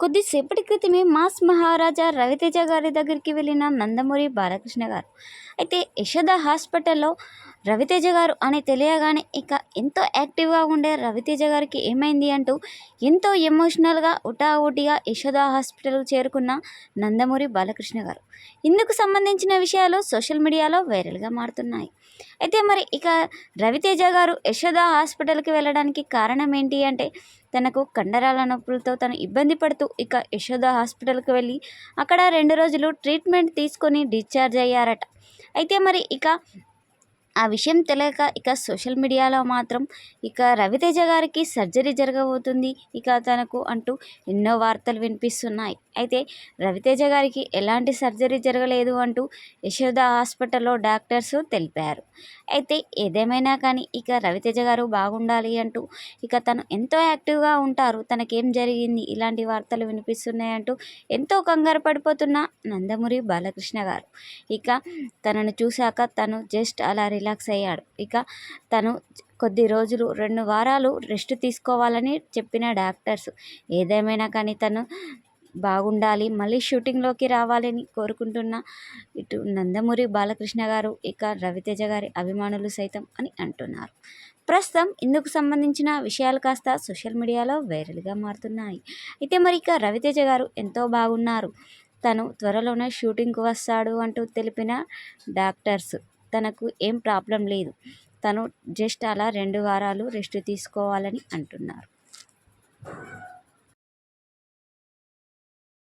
కొద్దిసేపటి క్రితమే మాస్ మహారాజా రవితేజ గారి దగ్గరికి వెళ్ళిన నందమూరి బాలకృష్ణ గారు. అయితే యశోద హాస్పిటల్లో రవితేజ గారు అని తెలియగానే ఇక ఎంతో యాక్టివ్గా ఉండే రవితేజ గారికి ఏమైంది అంటూ ఎంతో ఎమోషనల్గా ఉటావుటిగా యశోద హాస్పిటల్కి చేరుకున్న నందమూరి బాలకృష్ణ గారు. ఇందుకు సంబంధించిన విషయాలు సోషల్ మీడియాలో వైరల్గా మారుతున్నాయి. అయితే మరి ఇక రవితేజ గారు యశోద హాస్పిటల్కి వెళ్ళడానికి కారణం ఏంటి అంటే తనకు కండరాల నొప్పులతో తను ఇబ్బంది పడుతూ ఇక యశోద హాస్పిటల్కి వెళ్ళి అక్కడ రెండు రోజులు ట్రీట్మెంట్ తీసుకొని డిశ్చార్జ్ అయ్యారట. అయితే మరి ఇక ఆ విషయం తెలియక ఇక సోషల్ మీడియాలో మాత్రం ఇక రవితేజ గారికి సర్జరీ జరగబోతుంది. ఇక తనకు అంటూ ఎన్నో వార్తలు వినిపిస్తున్నాయి. అయితే రవితేజ గారికి ఎలాంటి సర్జరీ జరగలేదు అంటూ యశోద హాస్పిటల్లో డాక్టర్స్ తెలిపారు. అయితే ఏదేమైనా కానీ ఇక రవితేజ గారు బాగుండాలి అంటూ ఇక తను ఎంతో యాక్టివ్గా ఉంటారు. తనకేం జరిగింది? ఇలాంటి వార్తలు వినిపిస్తున్నాయంటూ ఎంతో కంగారు పడిపోతున్న నందమూరి బాలకృష్ణ గారు. ఇక తనను చూశాక తను జస్ట్ అలా రిలాక్స్ రిలాక్స్ అయ్యాడు. ఇక తను కొద్ది రోజులు రెండు వారాలు రెస్ట్ తీసుకోవాలని చెప్పిన డాక్టర్స్ ఏదేమైనా కానీ తను బాగుండాలి మళ్ళీ షూటింగ్లోకి రావాలని కోరుకుంటున్న ఇటు నందమూరి బాలకృష్ణ గారు ఇక రవితేజ గారి అభిమానులు సైతం అని అంటున్నారు. ప్రస్తుతం ఇందుకు సంబంధించిన విషయాలు కాస్త సోషల్ మీడియాలో వైరల్గా మారుతున్నాయి. అయితే మరి ఇక రవితేజ గారు ఎంతో బాగున్నారు. తను త్వరలోనే షూటింగ్కి వస్తాడు అంటూ తెలిపిన డాక్టర్స్ తనకు ఏం ప్రాబ్లం లేదు. తను జస్ట్ అలా రెండు వారాలు రెస్ట్ తీసుకోవాలని అంటున్నారు.